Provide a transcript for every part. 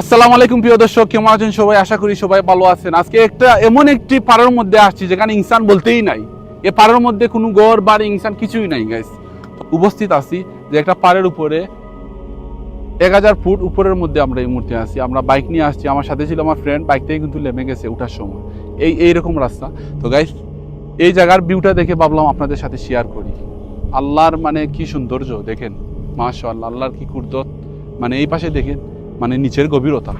আসসালামু আলাইকুম, প্রিয় দর্শক, কেমন আছেন সবাই? আশা করি সবাই ভালো আছেন। আজকে একটা এমন একটি পাড়ার মধ্যে আসছি, যেখানে ইনসান বলতেই নাই। এ পাড়ার মধ্যে কোনো গড় বাড়ি, ইনসান কিছুই নাই গাইস উপস্থিত আছি যে একটা পাড়ের উপরে এক হাজার ফুট উপরের মধ্যে আমরা এই মুহূর্তে আছি। আমরা বাইক নিয়ে আসছি। আমার সাথে ছিল আমার ফ্রেন্ড বাইক থেকে কিন্তু নেমে গেছে ওঠার সময়। এই, এইরকম রাস্তা। তো গাইস এই জায়গার ভিউটা দেখে ভাবলাম আপনাদের সাথে শেয়ার করি। আল্লাহর মানে কি সৌন্দর্য, দেখেন। মাশাআল্লাহ, আল্লাহর কি কুর্দত মানে এই পাশে দেখেন মানে নিচের গভীরতা।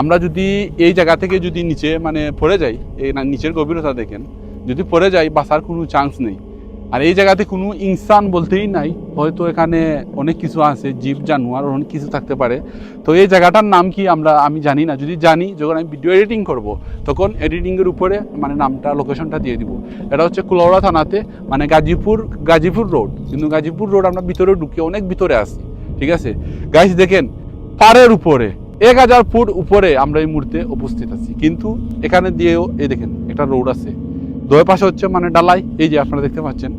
আমরা যদি এই জায়গা থেকে যদি নিচে মানে পড়ে যাই, এই নিচের গভীরতা দেখেন, যদি পড়ে যাই বাঁচার কোনো চান্স নেই। আর এই জায়গাতে কোনো ইনসান বলতেই নাই, হয়তো এখানে অনেক কিছু আছে, জীব, জানোয়ার, অনেক কিছু থাকতে পারে। তো এই জায়গাটার নাম কি আমরা, আমি জানি না। যদি জানি, যখন আমি ভিডিও এডিটিং করব, তখন এডিটিংয়ের উপরে মানে নামটা লোকেশনটা দিয়ে দিব। এটা হচ্ছে কুলাউড়া থানাতে মানে গাজীপুর গাজীপুর রোড কিন্তু গাজীপুর রোড আমরা ভিতরে ঢুকে অনেক ভিতরে আসি ঠিক আছে? গাইস দেখেন পাড়ের উপরে, এক হাজার ফুট উপরে আমরা এই মুহূর্তে উপস্থিত আছি। কিন্তু এখানে দিয়েও এই দেখেন, একটা রোড আছে। দুই পাশে হচ্ছে মানে ডালাই, এই যে আপনারা দেখতে পাচ্ছেন,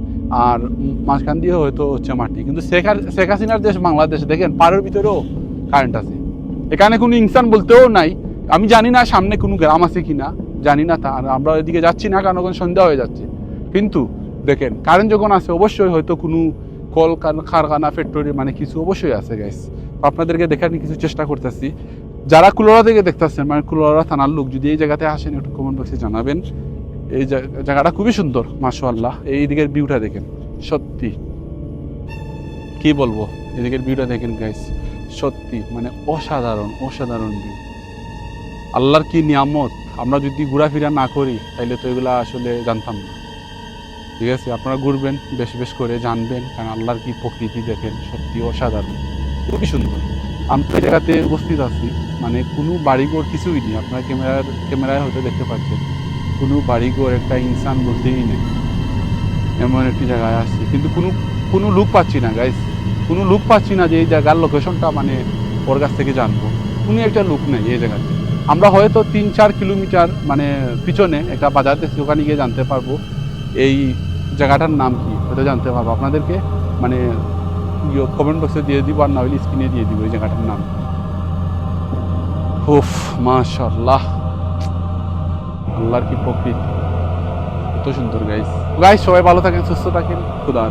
আর মাঝখান দিয়ে হয়তো হচ্ছে মাটি। কিন্তু শেখার শেখ হাসিনার দেশ বাংলাদেশ, দেখেন, পাড়ের ভিতরেও কারেন্ট আছে। এখানে কোনো ইনসান বলতেও নাই। আমি জানি না সামনে কোনো গ্রাম আছে কিনা, জানি না তা আমরা এদিকে যাচ্ছি না কারণ ওখানে সন্ধ্যা হয়ে যাচ্ছে। কিন্তু দেখেন কারেন্ট যখন আছে, অবশ্যই হয়তো কোনো কল কারখানা ফ্যাক্টরি মানে কিছু অবশ্যই আছে গাইস আপনাদেরকে দেখার কিছু চেষ্টা করতেছি। যারা কুলোরা থেকে দেখতেছেন মানে কুলোরা থানার লোক যদি এই জায়গাতে আসেন, একটু কমেন্ট বক্সে জানাবেন। এই জায়গা- জায়গাটা খুবই সুন্দর, মাশাআল্লাহ। এই দিকের ভিউটা দেখেন, সত্যি। কি বলব? এদিকের ভিউটা দেখেন গাইস সত্যি মানে অসাধারণ অসাধারণ ভিউ আল্লাহর কি নিয়ামত? আমরা যদি ঘোরাফেরা না করি, তাইলে তো এগুলা আসলে জানতাম না। ঠিক আছে, আপনারা ঘুরবেন, বেশ বেশ করে জানবেন, কারণ আল্লাহর কি প্রকৃতি দেখেন, সত্যি অসাধারণ। খুবই সুন্দর আমরা এই জায়গাতে উপস্থিত আছি। মানে কোনো বাড়িঘর কিছুই নেই। আপনার ক্যামেরার, ক্যামেরায় হয়তো দেখতে পাচ্ছেন। কোনো বাড়িঘর একটা ইনসান বলতেই নেই। এমন একটি জায়গায় আসছি। কিন্তু কোনো কোনো লুক পাচ্ছি না গাইস কোনো লুক পাচ্ছি না যে এই জায়গার লোকেশনটা মানে ওর কাছ থেকে জানব। কোনো একটা লুক নেই এই জায়গাতে। আমরা হয়তো তিন চার কিলোমিটার মানে পিছনে একটা বাজার দেখছি, ওখানে গিয়ে জানতে পারব এই জায়গাটার নাম কি। হয়তো জানতে পারব। আপনাদেরকে মানে কমেন্ট বক্সে দিয়ে দিব আর না হলে স্ক্রিনে দিয়ে দিব ওই জায়গাটার নাম উফ মাশাল্লাহ আল্লাহর কি প্রকৃতি কত সুন্দর গাইস গাইস সবাই ভালো থাকেন সুস্থ থাকেন খুদা।